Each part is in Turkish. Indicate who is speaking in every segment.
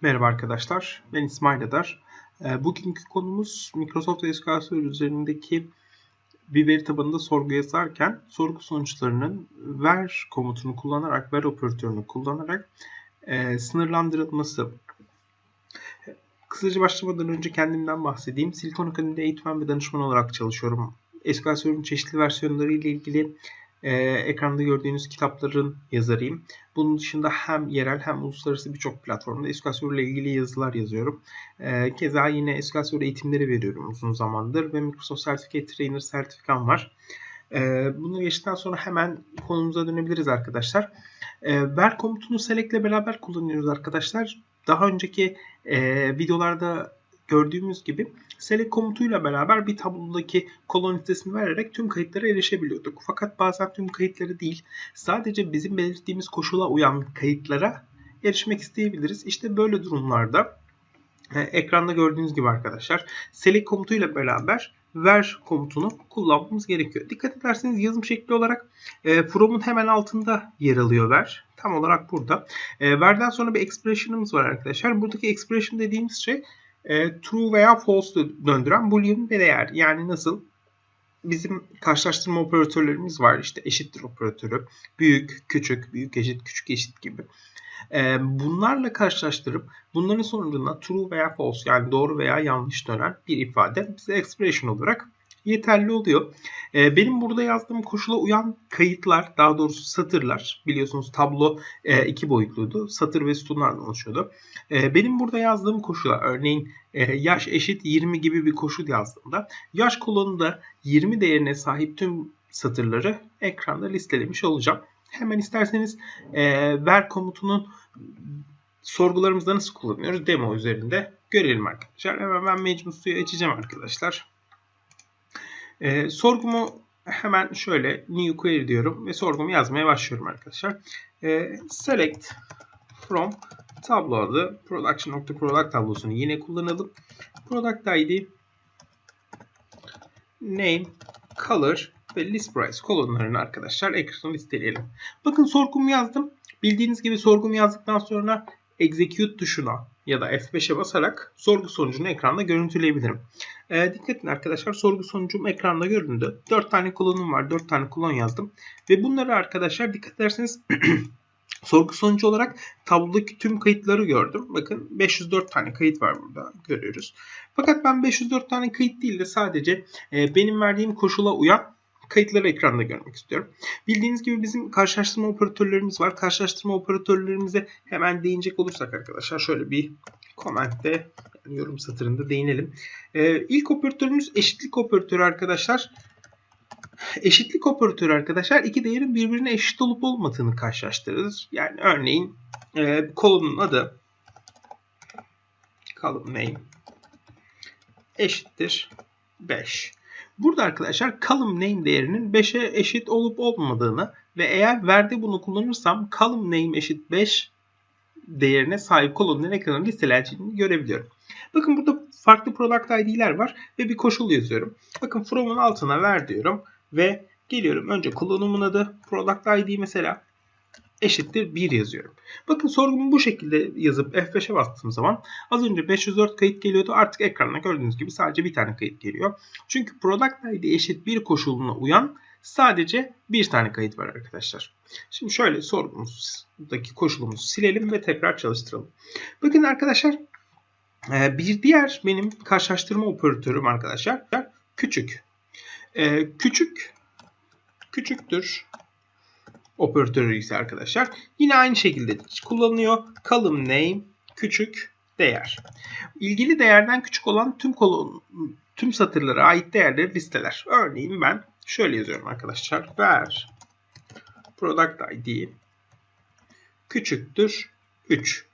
Speaker 1: Merhaba arkadaşlar, ben İsmail Adar. Ee, Bugünkü konumuz Microsoft SQL Server üzerindeki bir veri tabanında sorgu yazarken sorgu sonuçlarının ver komutunu kullanarak, ver operatörünü kullanarak e, sınırlandırılması. Kısaca başlamadan önce kendimden bahsedeyim. Silikon Akademi'de eğitmen ve danışman olarak çalışıyorum. SQL Server'ın çeşitli versiyonları ile ilgili e, ekranda gördüğünüz kitapların yazarıyım. Bunun dışında hem yerel hem uluslararası birçok platformda SQL ile ilgili yazılar yazıyorum. E, keza yine SQL eğitimleri veriyorum uzun zamandır ve Microsoft Certificate Trainer sertifikam var. E, bunu geçtikten sonra hemen konumuza dönebiliriz arkadaşlar. E, ver komutunu select ile beraber kullanıyoruz arkadaşlar. Daha önceki e, videolarda gördüğümüz gibi select komutuyla beraber bir tablodaki kolon listesini vererek tüm kayıtlara erişebiliyorduk. Fakat bazen tüm kayıtları değil, sadece bizim belirttiğimiz koşula uyan kayıtlara erişmek isteyebiliriz. İşte böyle durumlarda e, ekranda gördüğünüz gibi arkadaşlar select komutuyla beraber ver komutunu kullanmamız gerekiyor. Dikkat ederseniz yazım şekli olarak e, from'un hemen altında yer alıyor ver. Tam olarak burada. E, verden sonra bir expression'ımız var arkadaşlar. Buradaki expression dediğimiz şey e, true veya false döndüren boolean bir değer. Yani nasıl? Bizim karşılaştırma operatörlerimiz var. İşte eşittir operatörü. Büyük, küçük, büyük eşit, küçük eşit gibi. E, bunlarla karşılaştırıp bunların sonucunda true veya false yani doğru veya yanlış dönen bir ifade bize expression olarak yeterli oluyor. E, benim burada yazdığım koşula uyan kayıtlar, daha doğrusu satırlar, biliyorsunuz tablo e, iki boyutluydu. Satır ve sütunlardan oluşuyordu. E, benim burada yazdığım koşula, örneğin e, yaş eşit 20 gibi bir koşul yazdığımda, yaş kolonunda 20 değerine sahip tüm satırları ekranda listelemiş olacağım. Hemen isterseniz e, ver komutunun sorgularımızda nasıl kullanıyoruz demo üzerinde görelim arkadaşlar. Hemen ben mecbur suyu açacağım arkadaşlar. E, sorgumu hemen şöyle new query diyorum ve sorgumu yazmaya başlıyorum arkadaşlar. E, select from tablo adı production.product tablosunu yine kullanalım. Product ID name color ve list price kolonlarını arkadaşlar ekrana listeleyelim. Bakın sorgumu yazdım. Bildiğiniz gibi sorgumu yazdıktan sonra execute tuşuna ya da F5'e basarak sorgu sonucunu ekranda görüntüleyebilirim. E, dikkat edin arkadaşlar sorgu sonucum ekranda göründü. 4 tane kolonum var. 4 tane kolon yazdım. Ve bunları arkadaşlar dikkat ederseniz sorgu sonucu olarak tablodaki tüm kayıtları gördüm. Bakın 504 tane kayıt var burada görüyoruz. Fakat ben 504 tane kayıt değil de sadece e, benim verdiğim koşula uyan kayıtları ekranda görmek istiyorum. Bildiğiniz gibi bizim karşılaştırma operatörlerimiz var. Karşılaştırma operatörlerimize hemen değinecek olursak arkadaşlar şöyle bir komentte yani yorum satırında değinelim. Ee, ilk operatörümüz eşitlik operatörü arkadaşlar. Eşitlik operatörü arkadaşlar iki değerin birbirine eşit olup olmadığını karşılaştırırız. Yani örneğin e, kolonun adı column name eşittir 5. Burada arkadaşlar column name değerinin 5'e eşit olup olmadığını ve eğer verdi bunu kullanırsam column name eşit 5 değerine sahip kolonların ekranı listelendiğini görebiliyorum. Bakın burada farklı product ID'ler var ve bir koşul yazıyorum. Bakın from'un altına ver diyorum ve geliyorum önce kolonumun adı product ID mesela eşittir 1 yazıyorum. Bakın sorgumu bu şekilde yazıp F5'e bastığım zaman az önce 504 kayıt geliyordu. Artık ekranda gördüğünüz gibi sadece bir tane kayıt geliyor. Çünkü product ID eşit 1 koşuluna uyan sadece bir tane kayıt var arkadaşlar. Şimdi şöyle sorgumuzdaki koşulumuzu silelim ve tekrar çalıştıralım. Bakın arkadaşlar e, bir diğer benim karşılaştırma operatörüm arkadaşlar küçük. E, küçük küçüktür operatörü ise arkadaşlar yine aynı şekilde kullanılıyor. Column name küçük değer. İlgili değerden küçük olan tüm kolon tüm satırlara ait değerleri listeler. Örneğin ben şöyle yazıyorum arkadaşlar. Ver product id küçüktür 3.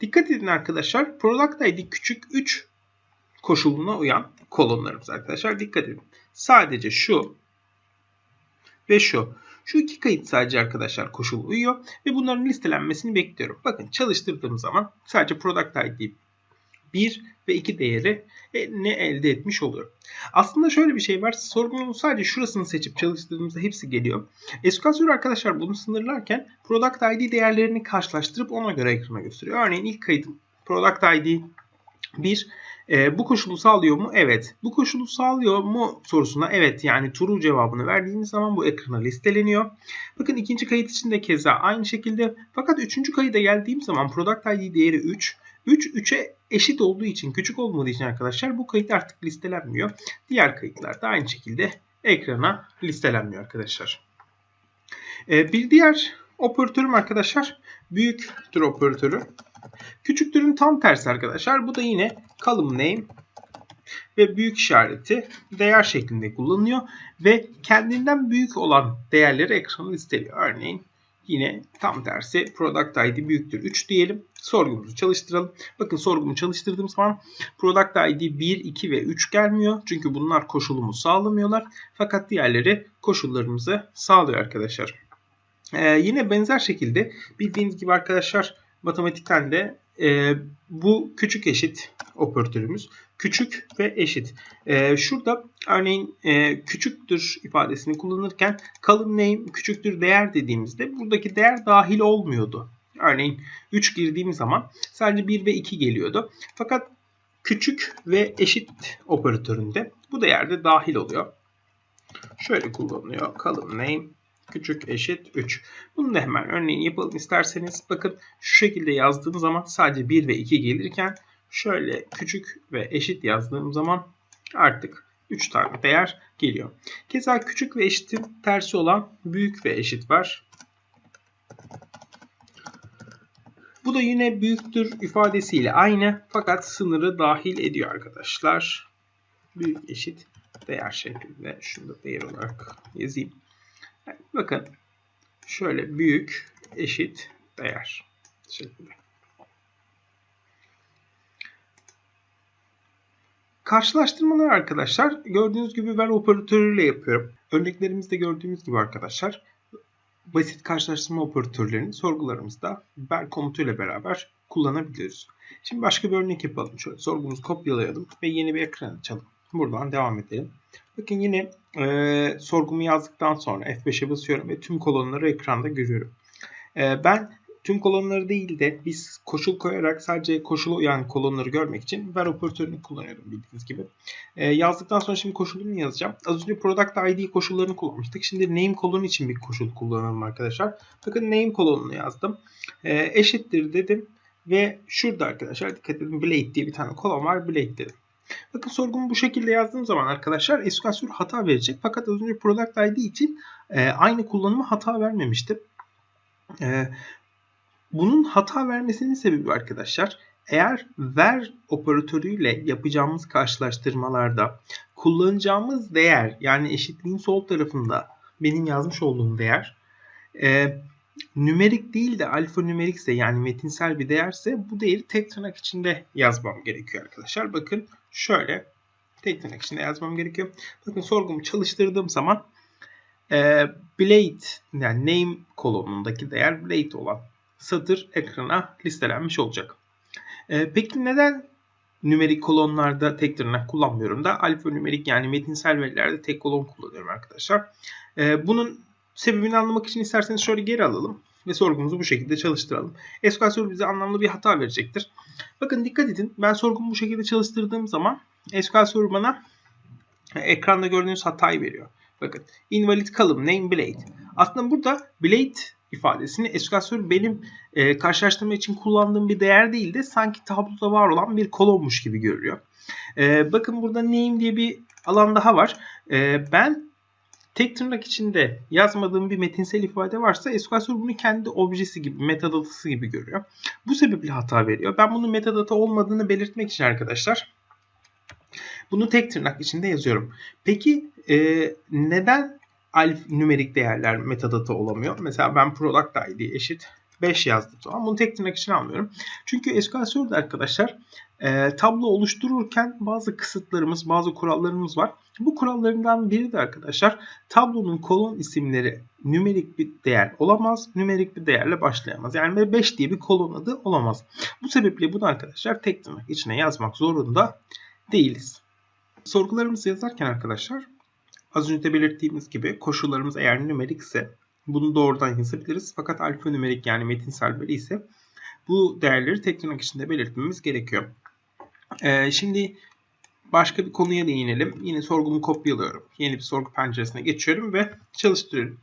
Speaker 1: Dikkat edin arkadaşlar. Product id küçük 3 koşuluna uyan kolonlarımız arkadaşlar. Dikkat edin. Sadece şu ve şu. Şu iki kayıt sadece arkadaşlar koşul uyuyor ve bunların listelenmesini bekliyorum. Bakın çalıştırdığım zaman sadece product id 1 ve 2 değeri e, ne elde etmiş oluyorum. Aslında şöyle bir şey var. Sorgunun sadece şurasını seçip çalıştırdığımızda hepsi geliyor. SQL arkadaşlar bunu sınırlarken product id değerlerini karşılaştırıp ona göre ekrana gösteriyor. Örneğin ilk kayıtım product ID 1 e, bu koşulu sağlıyor mu? Evet. Bu koşulu sağlıyor mu sorusuna evet yani true cevabını verdiğiniz zaman bu ekrana listeleniyor. Bakın ikinci kayıt için de keza aynı şekilde. Fakat üçüncü kayıda geldiğim zaman product ID değeri 3. 3 3'e eşit olduğu için küçük olmadığı için arkadaşlar bu kayıt artık listelenmiyor. Diğer kayıtlar da aynı şekilde ekrana listelenmiyor arkadaşlar. Ee, bir diğer operatörüm arkadaşlar büyüktür operatörü. Küçüktürün tam tersi arkadaşlar. Bu da yine column name ve büyük işareti değer şeklinde kullanılıyor ve kendinden büyük olan değerleri ekrana listeliyor. Örneğin yine tam tersi product id büyüktür 3 diyelim. Sorgumuzu çalıştıralım. Bakın sorgumu çalıştırdığım zaman product id 1, 2 ve 3 gelmiyor. Çünkü bunlar koşulumu sağlamıyorlar. Fakat diğerleri koşullarımızı sağlıyor arkadaşlar. Ee, yine benzer şekilde bildiğiniz gibi arkadaşlar matematikten de e, bu küçük eşit operatörümüz. Küçük ve eşit. E, şurada örneğin e, küçüktür ifadesini kullanırken column name küçüktür değer dediğimizde buradaki değer dahil olmuyordu. Örneğin 3 girdiğim zaman sadece 1 ve 2 geliyordu. Fakat küçük ve eşit operatöründe bu değer de dahil oluyor. Şöyle kullanılıyor. Column name küçük eşit 3. Bunu da hemen örneğin yapalım isterseniz. Bakın şu şekilde yazdığım zaman sadece 1 ve 2 gelirken şöyle küçük ve eşit yazdığım zaman artık 3 tane değer geliyor. Keza küçük ve eşitin tersi olan büyük ve eşit var. Bu da yine büyüktür ifadesiyle aynı fakat sınırı dahil ediyor arkadaşlar. Büyük eşit değer şeklinde. Şunu da değer olarak yazayım. Bakın şöyle büyük eşit değer şeklinde. Karşılaştırmalar arkadaşlar gördüğünüz gibi ver operatörüyle yapıyorum. Örneklerimizde gördüğümüz gibi arkadaşlar basit karşılaştırma operatörlerini sorgularımızda ver komutuyla beraber kullanabiliyoruz. Şimdi başka bir örnek yapalım. Şöyle sorgumuzu kopyalayalım ve yeni bir ekran açalım. Buradan devam edelim. Bakın yine e, sorgumu yazdıktan sonra F5'e basıyorum ve tüm kolonları ekranda görüyorum. E, ben tüm kolonları değil de biz koşul koyarak sadece koşulu yani kolonları görmek için var operatörünü kullanıyorum bildiğiniz gibi. E, yazdıktan sonra şimdi koşulumu yazacağım. Az önce product ID koşullarını kullanmıştık. Şimdi name kolonu için bir koşul kullanalım arkadaşlar. Bakın name kolonunu yazdım. E, eşittir dedim ve şurada arkadaşlar dikkat edin blade diye bir tane kolon var. Blade dedim. Bakın sorgumu bu şekilde yazdığım zaman arkadaşlar SQL Server hata verecek. Fakat az önce Product ID için e, aynı kullanımı hata vermemişti. E, bunun hata vermesinin sebebi arkadaşlar eğer ver operatörüyle yapacağımız karşılaştırmalarda kullanacağımız değer yani eşitliğin sol tarafında benim yazmış olduğum değer e, nümerik değil de alfanümerikse yani metinsel bir değerse bu değeri tek tırnak içinde yazmam gerekiyor arkadaşlar. Bakın şöyle tek tırnak yazmam gerekiyor. Bakın sorgumu çalıştırdığım zaman e, blade yani name kolonundaki değer blade olan satır ekrana listelenmiş olacak. E, peki neden nümerik kolonlarda tek tırnak kullanmıyorum da alfanümerik yani metinsel verilerde tek kolon kullanıyorum arkadaşlar. E, bunun sebebini anlamak için isterseniz şöyle geri alalım ve sorgumuzu bu şekilde çalıştıralım. SQL Server bize anlamlı bir hata verecektir. Bakın dikkat edin. Ben sorgumu bu şekilde çalıştırdığım zaman SQL Server bana ekranda gördüğünüz hatayı veriyor. Bakın invalid column name blade. Aslında burada blade ifadesini SQL Server benim e, karşılaştırma için kullandığım bir değer değil de sanki tabloda var olan bir kolonmuş gibi görüyor. E, bakın burada name diye bir alan daha var. E, ben tek tırnak içinde yazmadığım bir metinsel ifade varsa SQL bunu kendi objesi gibi, metadatası gibi görüyor. Bu sebeple hata veriyor. Ben bunun metadata olmadığını belirtmek için arkadaşlar bunu tek tırnak içinde yazıyorum. Peki e, neden alf nümerik değerler metadata olamıyor? Mesela ben product id eşit 5 yazdım zaman bunu tek tırnak içine almıyorum. Çünkü SQL Server'da arkadaşlar e, tablo oluştururken bazı kısıtlarımız, bazı kurallarımız var. Bu kurallarından biri de arkadaşlar tablonun kolon isimleri nümerik bir değer olamaz, nümerik bir değerle başlayamaz. Yani 5 diye bir kolon adı olamaz. Bu sebeple bunu arkadaşlar tek tırnak içine yazmak zorunda değiliz. Sorgularımızı yazarken arkadaşlar az önce de belirttiğimiz gibi koşullarımız eğer nümerik ise bunu doğrudan yazabiliriz. Fakat alfanümerik yani metinsel veri ise bu değerleri tek tırnak içinde belirtmemiz gerekiyor. Ee, şimdi başka bir konuya değinelim. Yine sorgumu kopyalıyorum. Yeni bir sorgu penceresine geçiyorum ve çalıştırıyorum.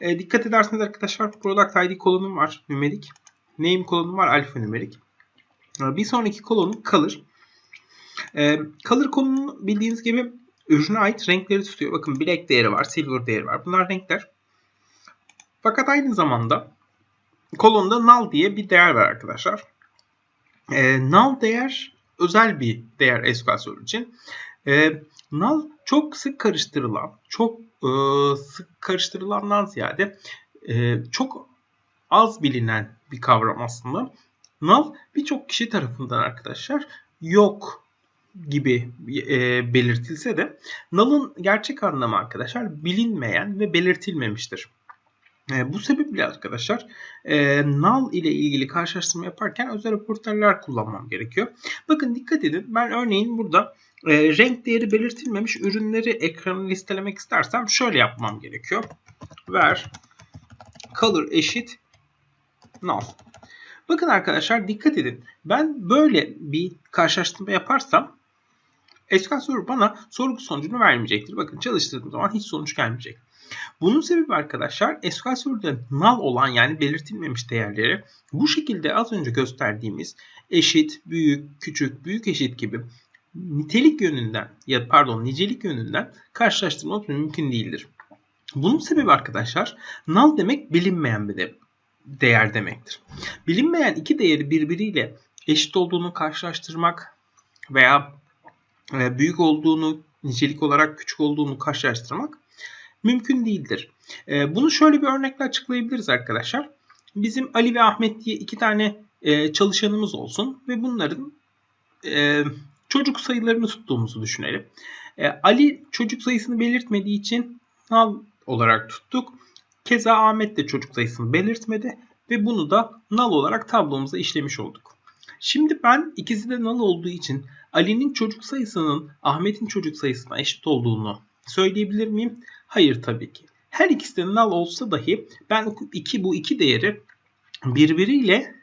Speaker 1: E, dikkat ederseniz arkadaşlar product ID kolonum var nümerik. Name kolonum var alfanümerik. E, bir sonraki kolonum color. E, color kolonu bildiğiniz gibi ürüne ait renkleri tutuyor. Bakın black değeri var, silver değeri var. Bunlar renkler. Fakat aynı zamanda kolonda null diye bir değer var arkadaşlar. E, null değer özel bir değer SQL için. E, null çok sık karıştırılan, çok e, sık karıştırılandan ziyade e, çok az bilinen bir kavram aslında. Null birçok kişi tarafından arkadaşlar yok gibi e, belirtilse de null'ın gerçek anlamı arkadaşlar bilinmeyen ve belirtilmemiştir. E, bu sebeple arkadaşlar e, null ile ilgili karşılaştırma yaparken özel operatörler kullanmam gerekiyor. Bakın dikkat edin ben örneğin burada e, renk değeri belirtilmemiş ürünleri ekranı listelemek istersem şöyle yapmam gerekiyor. Ver color eşit null. Bakın arkadaşlar dikkat edin. Ben böyle bir karşılaştırma yaparsam SQL Server bana sorgu sonucunu vermeyecektir. Bakın çalıştırdığım zaman hiç sonuç gelmeyecek. Bunun sebebi arkadaşlar SQL Server'da null olan yani belirtilmemiş değerleri bu şekilde az önce gösterdiğimiz eşit, büyük, küçük, büyük eşit gibi nitelik yönünden ya pardon nicelik yönünden karşılaştırmak mümkün değildir. Bunun sebebi arkadaşlar null demek bilinmeyen bir de değer demektir. Bilinmeyen iki değeri birbiriyle eşit olduğunu karşılaştırmak veya e, büyük olduğunu, nicelik olarak küçük olduğunu karşılaştırmak mümkün değildir. E, bunu şöyle bir örnekle açıklayabiliriz arkadaşlar. Bizim Ali ve Ahmet diye iki tane e, çalışanımız olsun ve bunların çocuk sayılarını tuttuğumuzu düşünelim. Ali çocuk sayısını belirtmediği için null olarak tuttuk. Keza Ahmet de çocuk sayısını belirtmedi ve bunu da null olarak tablomuza işlemiş olduk. Şimdi ben ikisi de null olduğu için Ali'nin çocuk sayısının Ahmet'in çocuk sayısına eşit olduğunu söyleyebilir miyim? Hayır tabii ki. Her ikisi de null olsa dahi ben iki, bu iki değeri birbiriyle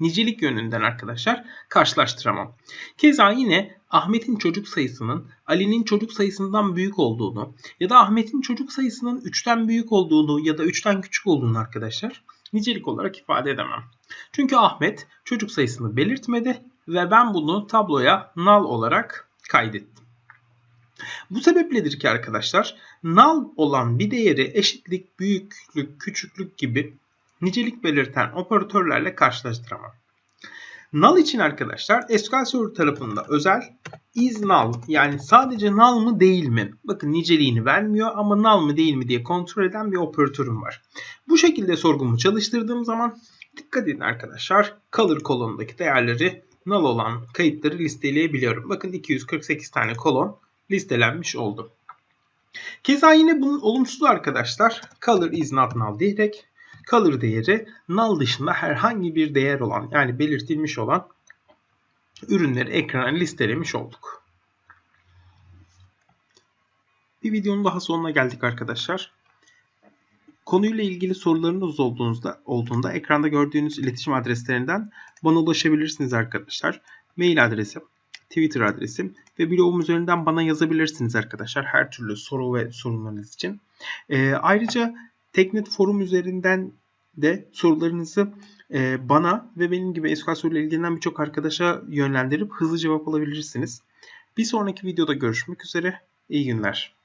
Speaker 1: nicelik yönünden arkadaşlar karşılaştıramam. Keza yine Ahmet'in çocuk sayısının Ali'nin çocuk sayısından büyük olduğunu ya da Ahmet'in çocuk sayısının 3'ten büyük olduğunu ya da 3'ten küçük olduğunu arkadaşlar nicelik olarak ifade edemem. Çünkü Ahmet çocuk sayısını belirtmedi ve ben bunu tabloya null olarak kaydettim. Bu sebepledir ki arkadaşlar null olan bir değeri eşitlik, büyüklük, küçüklük gibi nicelik belirten operatörlerle karşılaştıramam. Null için arkadaşlar SQL Server tarafında özel is null yani sadece null mı değil mi? Bakın niceliğini vermiyor ama null mı değil mi diye kontrol eden bir operatörüm var. Bu şekilde sorgumu çalıştırdığım zaman dikkat edin arkadaşlar color kolonundaki değerleri null olan kayıtları listeleyebiliyorum. Bakın 248 tane kolon listelenmiş oldu. Keza yine bunun olumsuz arkadaşlar color is not null diyerek color değeri null dışında herhangi bir değer olan yani belirtilmiş olan ürünleri ekrana listelemiş olduk. Bir videonun daha sonuna geldik arkadaşlar. Konuyla ilgili sorularınız olduğunuzda, olduğunda ekranda gördüğünüz iletişim adreslerinden bana ulaşabilirsiniz arkadaşlar. Mail adresim, Twitter adresim ve blogum üzerinden bana yazabilirsiniz arkadaşlar her türlü soru ve sorunlarınız için. Ee, ayrıca Teknet forum üzerinden de sorularınızı e, bana ve benim gibi SQL ilgilenen birçok arkadaşa yönlendirip hızlı cevap alabilirsiniz. Bir sonraki videoda görüşmek üzere. İyi günler.